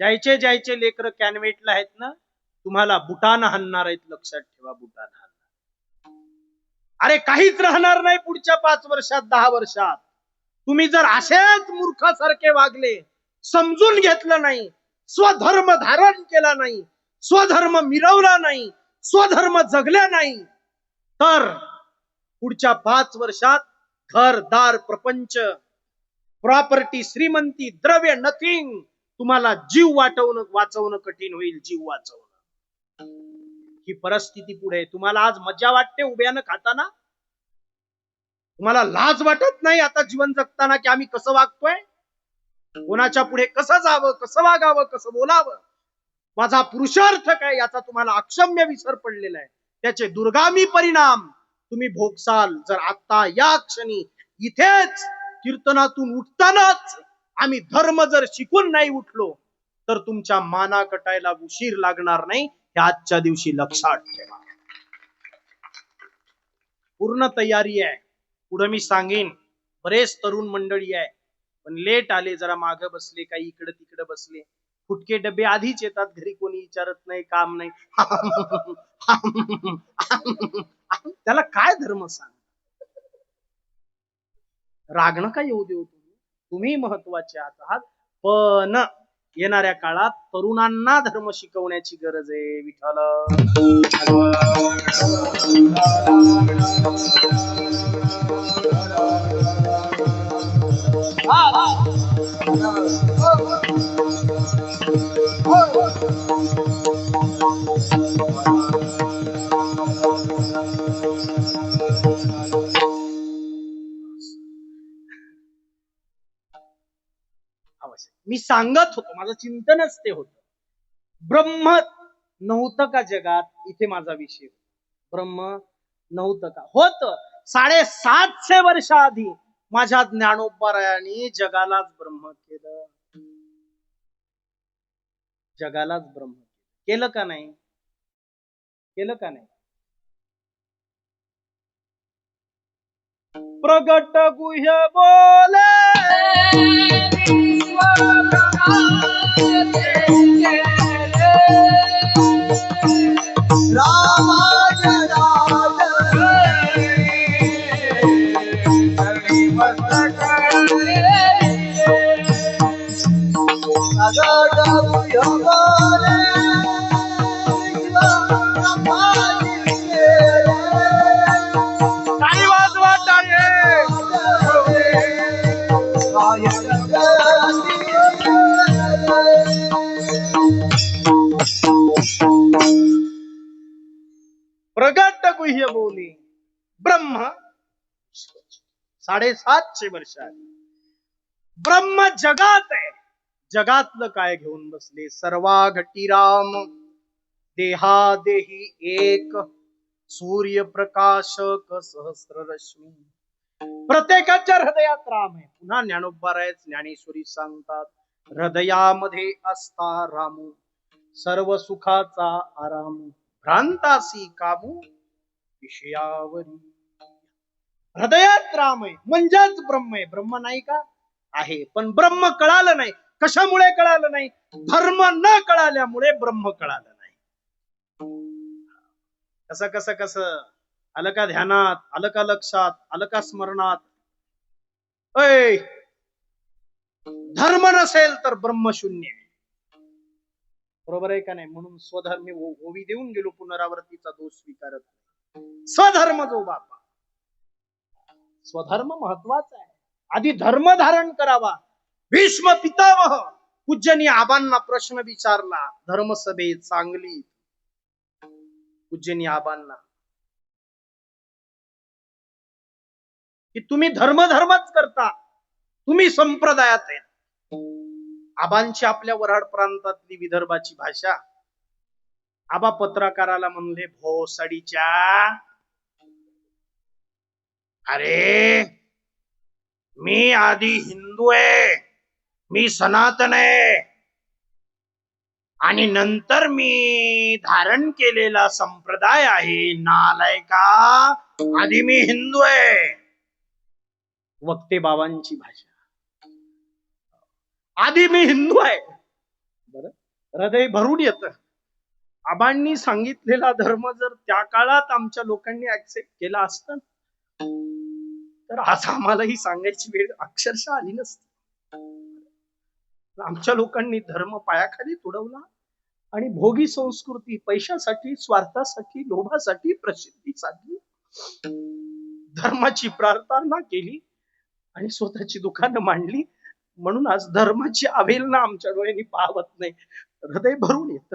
जायचे जायचे लेकर कॅनवेटला आहेत ना तुम्हाला बुटानं हाणणार आहेत लक्षात ठेवा बुटानं हाणणार. अरे काहीच राहणार नाही पुढच्या पाच वर्षात दहा वर्षात. तुम्ही जर असेच मूर्खासारखे वागले समजून घेतलं नाही स्वधर्म धारण केला नाही स्वधर्म मिरवला नाही स्वधर्म जगल्या नाही तर पुढच्या पाच वर्षात घर दार प्रपंच प्रॉपर्टी श्रीमंती द्रव्य नथिंग तुम्हाला जीव वाटवणं वाचवणं कठीण होईल जीव वाचवणं. ही परिस्थिती पुढे तुम्हाला आज मजा वाटते उभ्यानं खाताना? तुम्हाला लाज वाटत नाही आता जीवन जगताना की आम्ही कसं वागतोय? कोणाच्या पुढे कसं जावं कसं वागावं कसं बोलावं? माझा पुरुषार्थ काय याचा तुम्हाला अक्षम्य विसर पडलेला आहे. त्याचे दुर्गामी परिणाम तुम्ही भोगसाल. जर आता या क्षणी इथेच कीर्तनातून उठतानाच आम्ही धर्म जर शिकून नाही उठलो तर तुमच्या माना कटायला उशीर लागणार नाही हे आजच्या दिवशी लक्षात ठेवा. पूर्ण तयारी आहे. पुढे मी सांगेन बरेच तरुण मंडळी आहे पण लेट आले जरा माग बसले काही इकडे तिकडे बसले. फुटके डबे आधीच येतात घरी कोणी विचारत नाही काम नाही. त्याला काय धर्म सांग रागणं काय येऊ देऊ तुम्ही महत्त्वाचे आहात. पण येणाऱ्या काळात तरुणांना धर्म शिकवण्याची गरज आहे विठ्ठल. आवश्यक मी सांगत होतो माझं चिंतनच ते होत. ब्रह्म नव्हतं का जगात? इथे माझा विषय. ब्रह्म नव्हतं का? होत. साडेसातशे वर्षाआधी माझ्या ज्ञानोपरायाने जगालाच ब्रह्म केलं. जगालाच ब्रह्म केलं. का नाही? केलं का नाही? प्रगट गुह्य बोले. टाळी गुह्य बोली। ब्रह्म साडेसातशे वर्ष आधी ब्रह्म जगात आहे जगातलं काय घेऊन बसले। सर्वा घटी राम देहा देही एक सूर्य प्रकाशक सहस्र रश्मी प्रत्येकाच्या हृदयात राम आहे। पुन्हा ज्ञानोबारायच ज्ञानेश्वरी सांगतात हृदयामध्ये असता रामू सर्व सुखाचा आराम भ्रांतासी कामू विषयावरी. हृदयात राम आहे म्हणजेच ब्रह्म आहे ब्रह्म नाही का? आहे. पण ब्रह्म कळालं नाही. कशामुळे कळालं नाही? धर्म न कळाल्यामुळे ब्रह्म कळालं नाही. कस कस कस? आलं का ध्यानात? आलं का लक्षात? आलं का स्मरणात? ऐ! धर्म नसेल तर ब्रह्म शून्य आहे. बरोबर आहे का नाही? म्हणून स्वधर्मी हो- ओवी देऊन गेलो पुनरावृत्तीचा दोष स्वीकारत नाही. स्वधर्म जो बापा. स्वधर्म महत्त्वाचा आहे. आधी धर्म धारण करावा. भीष्म पितामह पूज्यनी आबांना प्रश्न विचारला. धर्मसभेत सांगली. पूज्यनी आबांना. की तुम्ही धर्म धर्मच करता. तुम्ही संप्रदायात आहे. आबांची आपल्या वराड प्रांतातली विदर्भाची भाषा. आबा पत्रकाराला म्हणले भोसडीच्या. अरे मी आधी हिंदू आहे मी सनातन आहे. आणि नंतर मी धारण केलेला संप्रदाय आहे नालाय का? आधी मी हिंदू आहे. वक्ते बाबांची भाषा. आधी मी हिंदू आहे. बर? हृदय भरून येतं. आबांनी सांगितलेला धर्म जर त्या काळात आमच्या लोकांनी ऍक्सेप्ट केला असत तर आज आम्हालाही सांगायची वेळ अक्षरशः आली नसती. आमच्या लोकांनी धर्म पायाखाली तुडवला आणि भोगी संस्कृती पैशासाठी स्वार्थासाठी लोभासाठी प्रसिद्धीसाठी धर्माची प्रार्थना केली आणि स्वतःची दुकानं मांडली. म्हणून आज धर्माची अवेलना आमच्या डोळ्यांनी पाहत नाही. हृदय भरून येत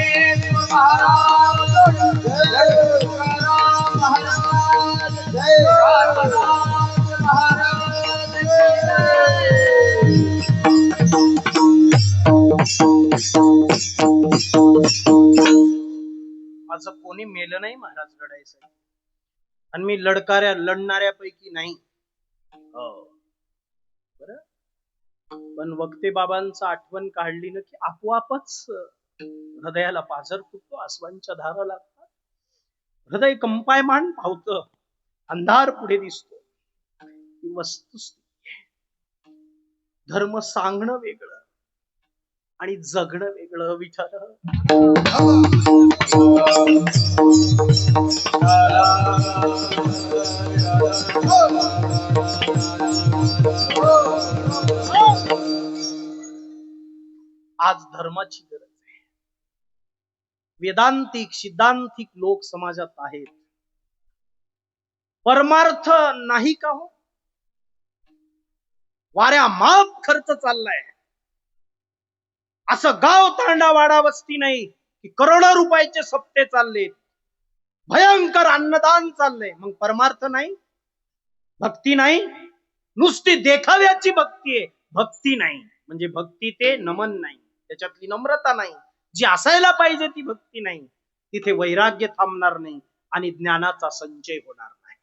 माझं कोणी मेलं नाही महाराज लढायचं आणि मी लढकाऱ्या लढणाऱ्यापैकी नाही. हो. पण वक्ते बाबांचं आठवण काढली ना की आपोआपच हृदयाला पाझर फुटतो आसवांच्या धारा लागतात. हृदय कंपायमान पावत अंधार पुढे दिसतो. वस्तुस्थिती धर्म सांगणं वेगळं आणि जगणं वेगळं विचार आज धर्माची गरज वेदांतिक सिद्धांतिक लोक समाजात आहेत. परमार्थ नाही का हो? वाऱ्या माप खर्च चाललाय. असं गाव तांडा वाडा वस्ती नाही की करोडो रुपयाचे सप्ते चाललेत भयंकर अन्नदान चाललंय. मग परमार्थ नाही? भक्ती नाही? नुसती देखाव्याची भक्ती आहे. भक्ती नाही. म्हणजे भक्ती ते नमन नाही. त्याच्यातली नम्रता नाही. जी असायला पाहिजे ती भक्ती नाही तिथे वैराग्य थांबणार नाही आणि ज्ञानाचा संचय होणार नाही.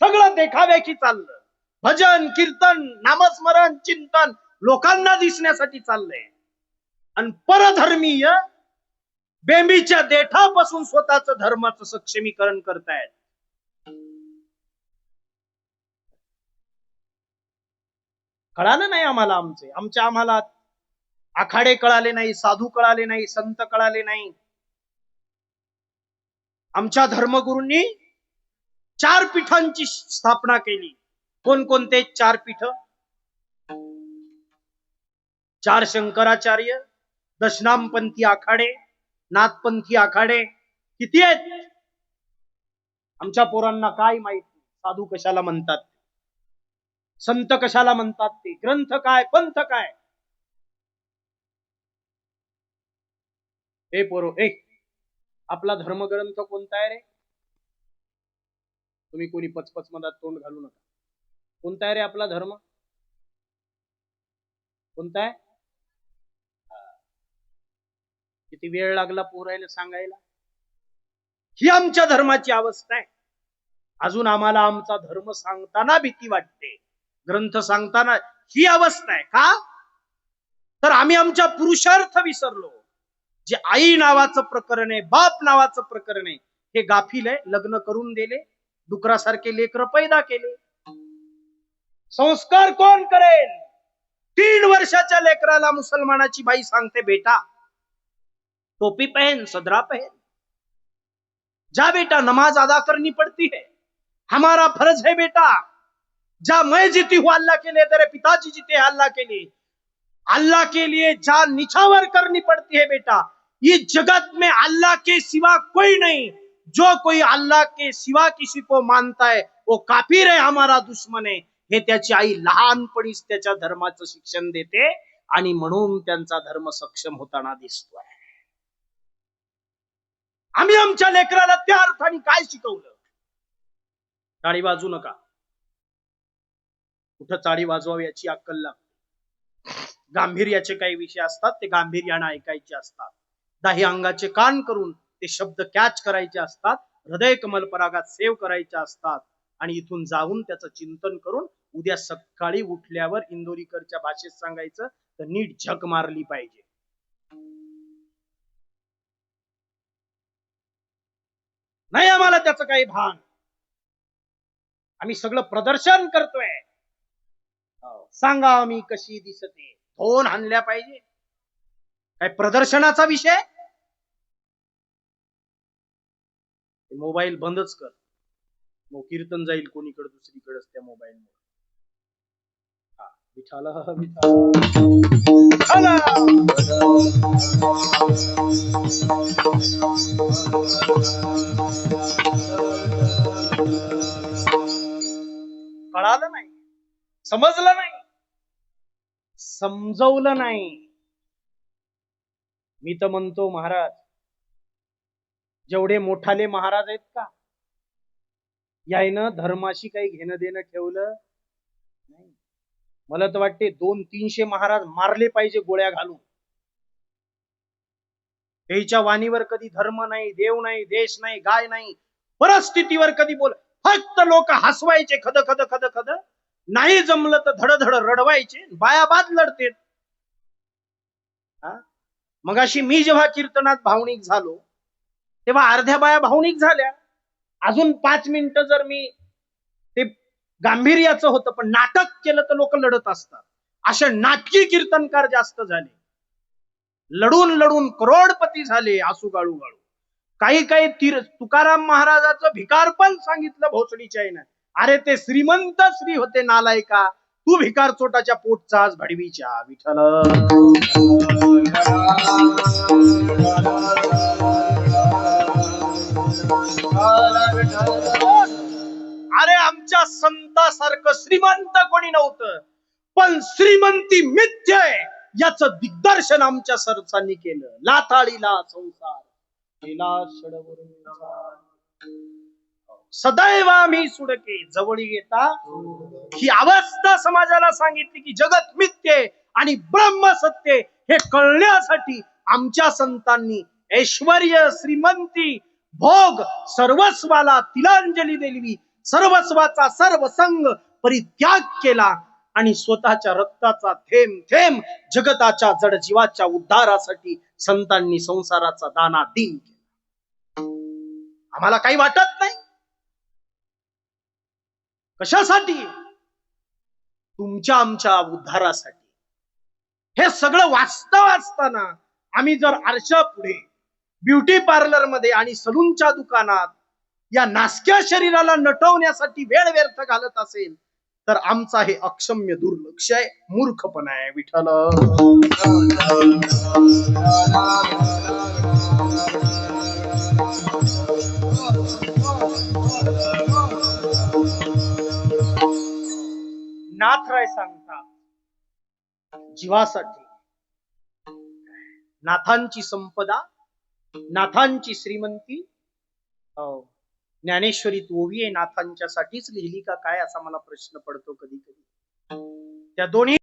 सगळं देखाव्याची चाललं. भजन कीर्तन नामस्मरण चिंतन लोकांना दिसण्यासाठी चाललंय. आणि परधर्मीय बेंबीच्या देठापासून स्वतःच धर्माचं सक्षमीकरण करतायत. कळालं नाही आम्हाला आमचे? आमच्या आम्हाला आखाडे कळाले नाही साधू कळाले नाही संत कळाले नाही. आमच्या धर्मगुरूंनी चार पीठांची स्थापना केली. कोणकोणते? चार पीठ. चार शंकराचार्य दशनामपंथी आखाडे नाथपंथी आखाडे. किती आहेत? आमच्या पोरांना काय माहीत नाही. साधू कशाला म्हणतात संत कशाला म्हणतात ते? ग्रंथ काय? पंथ काय? हे पोरो ए आपला धर्मग्रंथ कोणता आहे रे? तुम्ही कोणी पचपच मधात तोंड घालू नका. कोणता आहे रे आपला धर्म? कोणता आहे? किती वेळ लागला पोरायला सांगायला? ही आमच्या धर्माची अवस्था आहे. अजून आम्हाला आमचा धर्म सांगताना भीती वाटते. ग्रंथ सांगताना ही अवस्था आहे का? तर आम्ही आमच्या पुरुषार्थ विसरलो. जे आई नावाचं प्रकरण आहे बाप नावाचं प्रकरण आहे हे गाफील आहे लग्न करून दिले डुकरासारखे लेकर पैदा केले. संस्कार कोण करेल? तीन वर्षाच्या लेकराला मुसलमानाची बाई सांगते बेटा टोपी पहन सदरा पहन. जा बेटा नमाज अदा करनी पड़ती है. हमारा फर्ज है बेटा. जा मैं जीती हूं अल्लाह के लिए तेरे पिताजी जीते हैं अल्लाह के लिए. अल्लाह के लिए जान निछावर करनी पड़ती है बेटा. इस जगत में अल्लाह के सिवा कोई नहीं। जो कोई अल्लाह के सिवा किसी को मानता है वो काफिर है हमारा दुश्मन है। हे त्याची आई लहानपणीच त्याच्या धर्माचं शिक्षण देते आणि म्हणून त्यांचा धर्म सक्षम होताना दिसतोय. आम्ही आमच्या लेकराला त्या अर्थाने काय शिकवलं? टाळी वाजू नका. कुठं चाळी वाजवावी याची अक्कल लागते. गांभीर्याचे काही विषय असतात ते गांभीर्यानं ऐकायचे असतात. दाही अंगाचे कान करून ते शब्द कॅच करायचे असतात हृदय कमल परागात सेव्ह करायचे असतात. आणि इथून जाऊन त्याचं चिंतन करून उद्या सकाळी उठल्यावर इंदोरीकरच्या भाषेत सांगायचं तर नीट झक मारली पाहिजे. नाही आम्हाला त्याचं काही भान. आम्ही सगळं प्रदर्शन करतोय. हो. सांगा आम्ही कशी दिसते. फोन आणल्या पाहिजे. काय प्रदर्शनाचा विषय? मोबाईल बंदच कर. मग कीर्तन जाईल कोणीकडे दुसरीकडेच त्या मोबाईल मुळे हा विठाला कळालं नाही. समजलं नाही. समजवलं नाही. मी तर म्हणतो महाराज जेवढे मोठाले महाराज आहेत का? यायनं धर्माशी काही घेणं देणं ठेवलं नाही. मला तर वाटते दोन तीनशे महाराज मारले पाहिजे गोळ्या घालून. त्याच्या वाणीवर कधी धर्म नाही देव नाही देश नाही गाय नाही परिस्थितीवर कधी बोल फक्त लोक हसवायचे खद खद खद खद. नाही जमलं तर धड धड रडवायचे बाया बाद लढते मग अशी मी जेव्हा कीर्तनात भावनिक झालो तेव्हा अर्ध्या बाया भावनिक झाल्या. अजून पाच मिनिटं जर मी ते गांभीर्याचं होतं पण नाटक केलं तर लोक लढत असतात. असे नाटकी कीर्तनकार जास्त झाले. लढून लढून करोडपती झाले आसू गाळू गाळू. काही काही तीर तुकाराम महाराजाचं भिकार पण सांगितलं भोसडीच्या आईनं. अरे ते श्रीमंत श्री होते नालायका. तू भिकार चोटाच्या पोटचा आज भडवीच्या विठ्ठल. पण श्रीमंती मिथ्य आहे याच दिग्दर्शन आमच्या सरसांनी केलं. लाथाळीला संसार सदैव आम्ही सुडके जवळी येता. ही अवस्था समाजाला सांगितली की जगत मिथ्य आणि ब्रह्म सत्य हे कळण्यासाठी आमच्या संतांनी ऐश्वर श्रीमंती भोग सर्वस्वाला तिलांजली दिली सर्वस्वाचा सर्व संग परित्याग केला. आणि स्वतःच्या रक्ताचा थेंब थेंब जगताच्या जड जीवाच्या उद्धारासाठी संतांनी संसाराचा दाना दिन केला. आम्हाला काही वाटत नाही. कशासाठी? तुमच्या आमच्या उद्धारासाठी. हे सगळं वास्तव असताना आम्ही जर आरशा पुढे ब्युटी पार्लरमध्ये आणि सलूनच्या दुकानात या नासक्या शरीराला नटवण्यासाठी वेळ व्यर्थ घालत असेल तर आमचा हे अक्षम्य दुर्लक्ष आहे मूर्खपणा आहे विठ्ठल. नाथराय सांगतात जीवासाठी. नाथांची संपदा नाथांची श्रीमंती. हो. ज्ञानेश्वरी ओवी नाथांच्यासाठीच लिहिली का काय असा मला प्रश्न पडतो कधी कधी त्या दोन्ही